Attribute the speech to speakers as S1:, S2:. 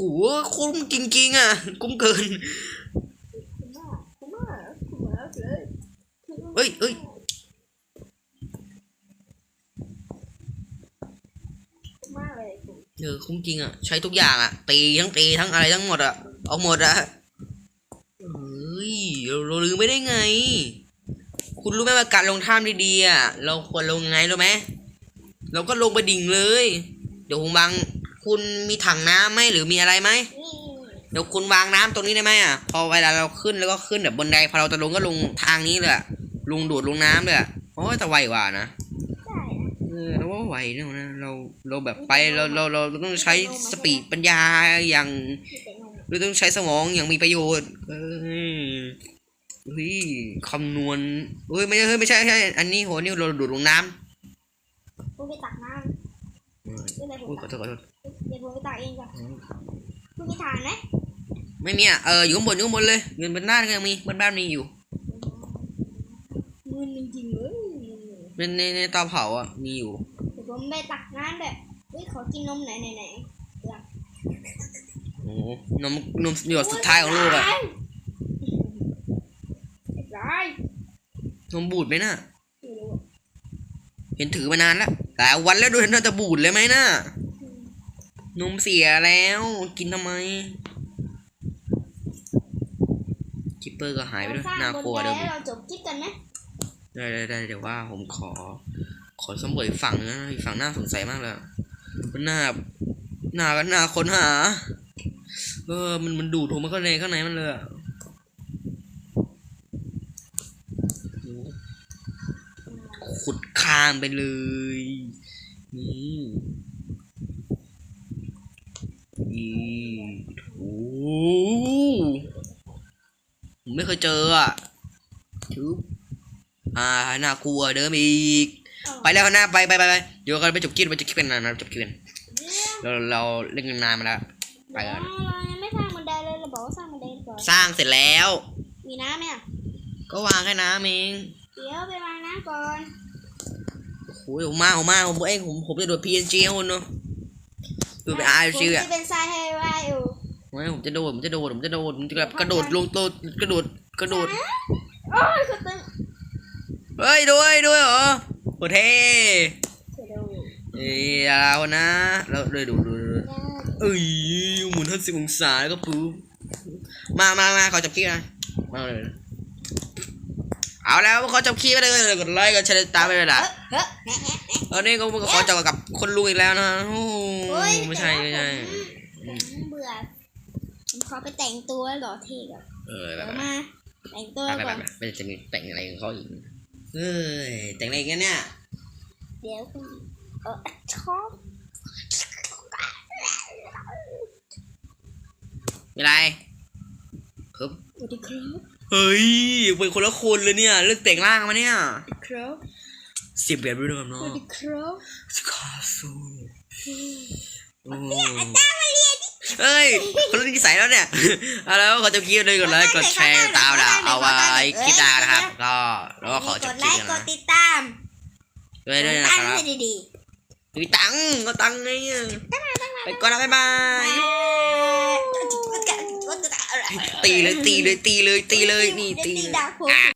S1: โหคุ้มจริงๆอะ คุ้มเกิน
S2: เลย
S1: เอ้ยเอ้ย
S2: เลยคุณ
S1: เออคุ้มจริงอะ ใช้ทุกอย่างอะ ตีทั้งตีทั้งอะไรทั้งหมดอะ เอาหมดอะเฮ้ยเราลืมไม่ได้ไง คุณรู้ไหมว่าการลงท่ามดีๆอะ เราควรลงไงรู้ไหมเราก็ลงไปดิ่งเลย เดี๋ยวผมวาง คุณมีถังน้ำไหมหรือมีอะไรไหม
S2: นี่
S1: เดี๋ยวคุณวางน้ำตรงนี้ได้ไหมอะพอเวลาเราขึ้นแล้วก็ขึ้นแบบบนไดพอเราจะลงก็ลงทางนี้เลยอะลงโดดลงน้ำเลยอะโอ้ยแต่ไวกว่านะ
S2: ได้นะ
S1: เออเราว่าไหวเนี่ยนะเราเราแบบไปเราเราเราเราต้องใช้สปีดปัญญาอย่าง
S2: ที่เป็นนม
S1: เราต้องใช้สมองอย่างมีประโยชน์เออเฮ้ยคำนวณเฮ้ยไม่ใช่เฮ้ยไม่ใช่ไม่ใช่ อันนี้โหนี่เราโดดลงน้
S2: คุณไปตักน้ำ
S1: เออำ
S2: เดี๋ยว
S1: อุ้ยขอโทษขอโทษ
S2: เดี๋ยวผมไปตักเองจ้ะคุณมีทานไหม
S1: ไม่มีอะเอออยู่ข้างบนอยู่ข้างบนเลยเงินบนหน้าก็ยังมีบนบ้านมีอยู่
S2: มือจริงๆเลย
S1: เป็นในในเตาเผาอะมีอยู่
S2: เดี๋ยวผมไปตักน้ำแบบเฮ้ยขอกินนมไหนไหนไหน
S1: โอ้โหนมนมหยดสุดท้ายของโลกอะ
S2: ร้าย
S1: นมบูดไหมน่ะ
S2: ไม่รู้
S1: เห็นถือมานานแล้วหลายวันแล้วดูน่าจะบูดเลยไหมน่ะ นมเสียแล้ว กินทำไมคิปเปอร์ก็หายไปด้วย
S2: สร้าง
S1: น่ากลัว
S2: บน
S1: เดิ
S2: ได
S1: ม
S2: แล้วเราจบคลิปกันไหม
S1: ได้ได้ได้เดี๋ยวว่าผมขอ ขอสำรวจอีกฝั่งนะอีกฝั่งน่าสงสัยมากเลยมันหน้าหน้าก็หน้าค้นหา เออ มันมันดูดผมมาข้างในข้างในมันเลยอะขุดข้ามไปเลยนี่นี่ โอ้ผมไม่เคยเจออะทึบอ่าน่ากลัวเดิมอีก ไปแล้วหน้าไปไปไปไปเดี๋ยวกันไปจบคลิปไปจบคลิปกันนานนะจบคลิปกันเราเราเล่นกันนานมาแล้วไป
S2: เดี๋ยว
S1: กัน
S2: เรายังไม่สร้างบันไดเลยเราบอกว่าสร้างบันไดก่อน
S1: สร้างเสร็จแล้ว
S2: มีน้ำไหมอะ
S1: ก็วางแค่น้ำเอง
S2: เดี๋ยวไปวางน้ำก่อน
S1: โอ้ยผมมาผมมาผมเองผมผมจะโดด PNG ให้คุณเนาะ ดูเป็น RG
S2: ผม
S1: อะ
S2: จะเป็นทรายให้ว่าอยู่
S1: ไม่ผมจะโดดผมจะโดดผมจะโดดผมจะแบบกระโดดลงโตะกระโดดกระโดด
S2: โอ้ยคือตึง
S1: เฮ้ยด้วยด้วยเหรอโคตรเท่
S2: เดี๋ยวดู
S1: เอ้ยเอานะแล้วเลยดูดูดูเอ้ยหมุนห้าสิบองศาแล้วก็ปุ๊บมามามาขอจับคลิปนะมาเลย เอาแล้วขอจับคลิปไปเลยกดไลค์กดแชร์ตามไปเลยล่ะ
S2: เฮ้ยแหะแหะแหะ
S1: ตอนนี้ก็ขอจับกับคนลุงอีกแล้วนะโอ้
S2: โอ้ย
S1: ไม่ใช่ไม่ใช่
S2: แต่ว่าผมเบื่อผมขอไปแต่งตัวหล่อเท่ก่อน
S1: เออแบ
S2: เดี๋
S1: บ
S2: ยวมาแต่งตัว
S1: ไปไป
S2: ก่อน
S1: ไปไม่จะมีแต่งอะไรของเขาอีกเอ้ยแต่งอะไรกันเนี่ย
S2: เดี๋ยวคุณเออชอบ
S1: มีอะไรครับ
S2: สวัสดีครับ
S1: เฮ้ยเป็นคนละคนเลยเนี่ย เลือกแต่งร่างมาเนี่ย
S2: ครับ
S1: เสียบแบบด้วยเดิม
S2: ส
S1: เนาะ
S2: วัสดีครับ
S1: สกาซูโอ้เอ้ยคนละนิสัยแล้วเนี่ยเอาแล้วขอจบคลิปเลยกดไลค์กดแชร์ตามนะเอาไว้คลิปหน้านะครับ ก็แล้วก็ขอจ
S2: ก
S1: บ
S2: ด
S1: ค
S2: ไล
S1: ลิป
S2: ค์
S1: กัน
S2: ก
S1: นะ
S2: ดติดตาม
S1: ด้วยด้วยนะ
S2: ตั้ง
S1: ครับ
S2: ให้ดี
S1: มีตังค์ก็ตังค์ไงอะไปก่อนนะบ๊ายบา
S2: ๆ
S1: ย
S2: ไป
S1: ตีเลยตีเลยตีเลยตีเลยนี่ตีเลยอะ